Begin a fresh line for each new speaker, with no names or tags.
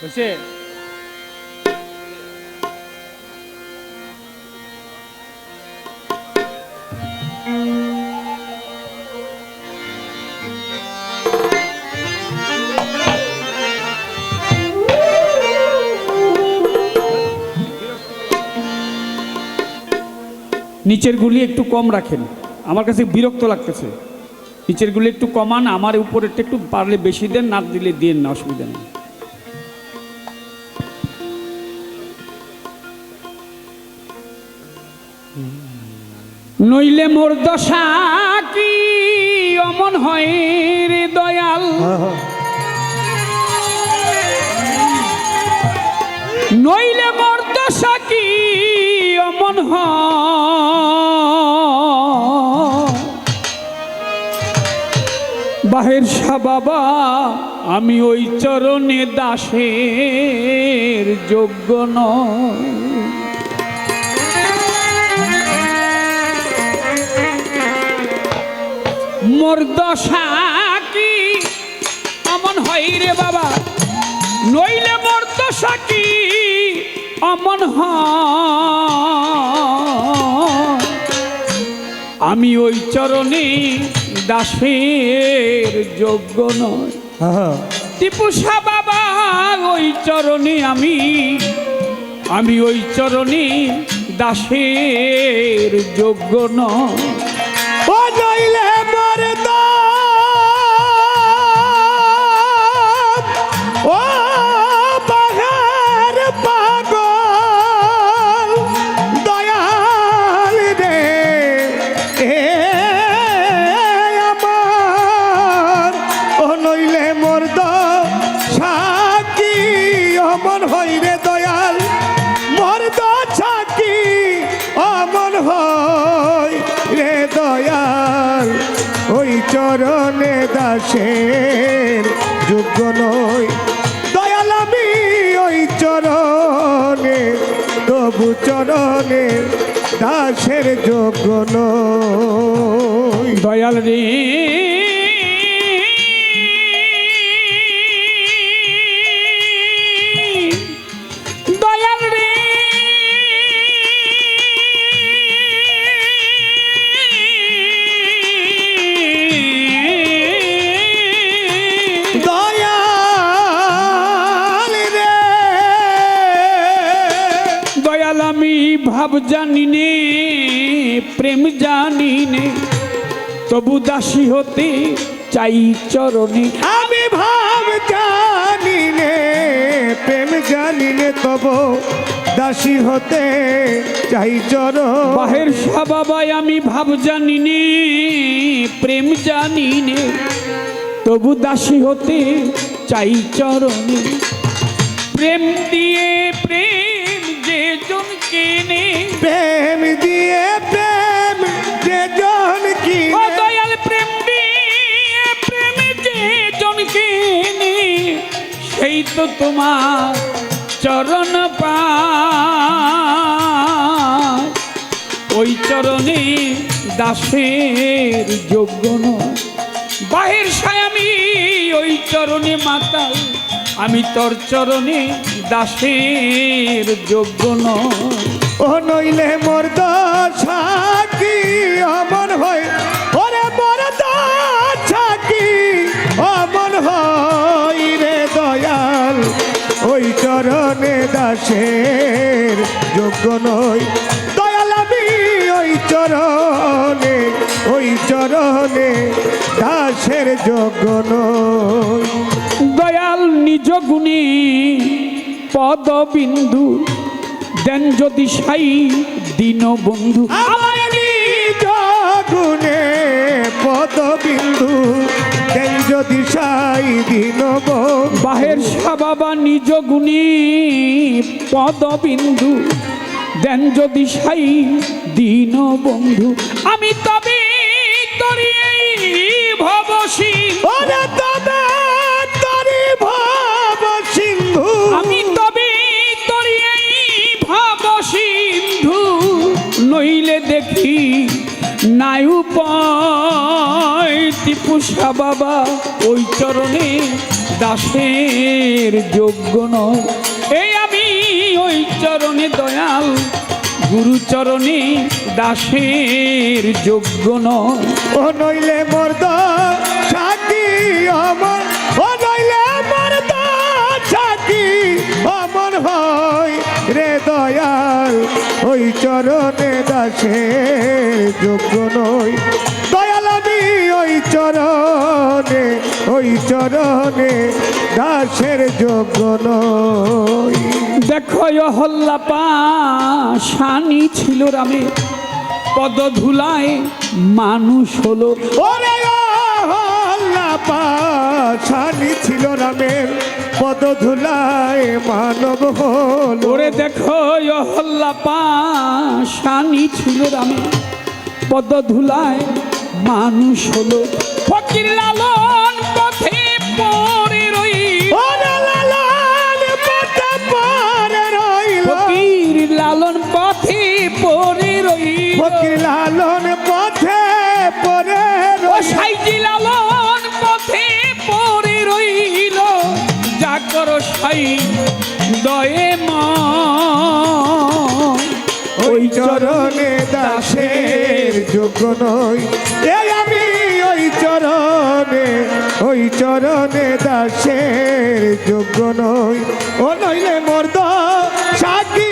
হয়েছে নিচের গুলি একটু কম রাখেন। আমার কাছে বিরক্ত লাগতেছে। নিচের গুলি একটু কমান, আমার উপরেরটা একটু পারলে বেশি দেন, না দিলে দিয়ে না, অসুবিধা নেই। নইলে মোর দশা কি? অমন হয় রে দয়াল। নইলে মোর দশা কি? অমন বাহের শাহ বাবা আমি ওই চরণে দাসের যোগ্য নয় মোর দশা কি? অমন হয় রে বাবা। নইলে মোর দশা কি? অমন হ আমি ওই চরণে দাসের যোগ্য নয় টিপুষা বাবা ওই চরণে আমি। আমি ওই চরণে দাসের যোগ্য নয়
অমন হই রে দয়াল, মোর সাকি অমন হই রে দয়াল, ওই চরণে দাসের যোগ্য নই। দয়াল আমি ওই চরণে, তবু চরণে দাসের যোগ্য নই।
দয়াল রে আমি ভাব জানি নে প্রেম জানি নে তবু দাসী হতে চাই চরণে।
আমি ভাব জানি নে প্রেম জানি নে তব দাসী হতে চাই চর
বাহের বাবাই আমি ভাব জানি নে প্রেম জানি নে তবু দাসী হতে চাই চরণে। প্রেম দিয়ে প্রেম কেনে
প্রেম দিয়ে প্রেম যে জন কি
ও দয়াল প্রেম দিয়ে প্রেম যে জন কেনে। সেই তো তোমার চরণ পায়। ওই চরণে দাসের যোগ্য নয়। বাহির সায়ামি ওই চরণে মাতাল। আমি তোর চরণে দাসের যোগ্য নয়
ও নইলে মোর দশা কি অমন হয়? ওরে মোর দশা কি অমন হয় রে দয়াল? ওই চরণে দাসের যোগ্য নই। দয়াল আমি ওই চরণে ওই চরণে দাসের যোগ্য নই।
দয়াল নিজ গুণে পদবিন্দু। দেন যদি সাই দীন বন্ধু।
আমার নিজ গুণে পদবিন্দু। দেন যদি সাই দিন
বাহের বাবা নিজ গুণে পদবিন্দু। দেন যদি সাই দীন বন্ধু। আমি তবে তরি ভবসী
ওরে তবে
দেখি নাই উপায়। টিপুষা বাবা, ওই চরণে দাসের যোগ্য নয়। এই আমি ওই চরণে দয়াল, গুরু চরণে দাসের যোগ্য
নইলে মোর সাকি অমর ওই চরণে দাসের যোগ্য নই। দয়াল আমি ওই চরণে ওই চরণে দাসের যোগ্য নই।
দেখো হল্লা পাশানি ছিল রামে। পদ ধুলায় মানুষ হলো।
ওরে হল্লা পাশানি ছিল রামের পদ ধুলায় মানব হল।
ওরে দেখো হল্লা পাশানি ছিল রামে। পদ ধুলায় মানুষ হলো। ফকির লালন পথে পরে রই
লালন পথে পরে রইল।
ফকির লালন পথে পরে রই
ফকির লালন পথে পরে
ও
রইল।
সাইজি লালন সাই দয়ে মা।
ওই চরণে দাসের যোগ্য নই। আমি ওই চরণে ওই চরণে দাসের যোগ্য নই। ও নইলে মর্দ সাকি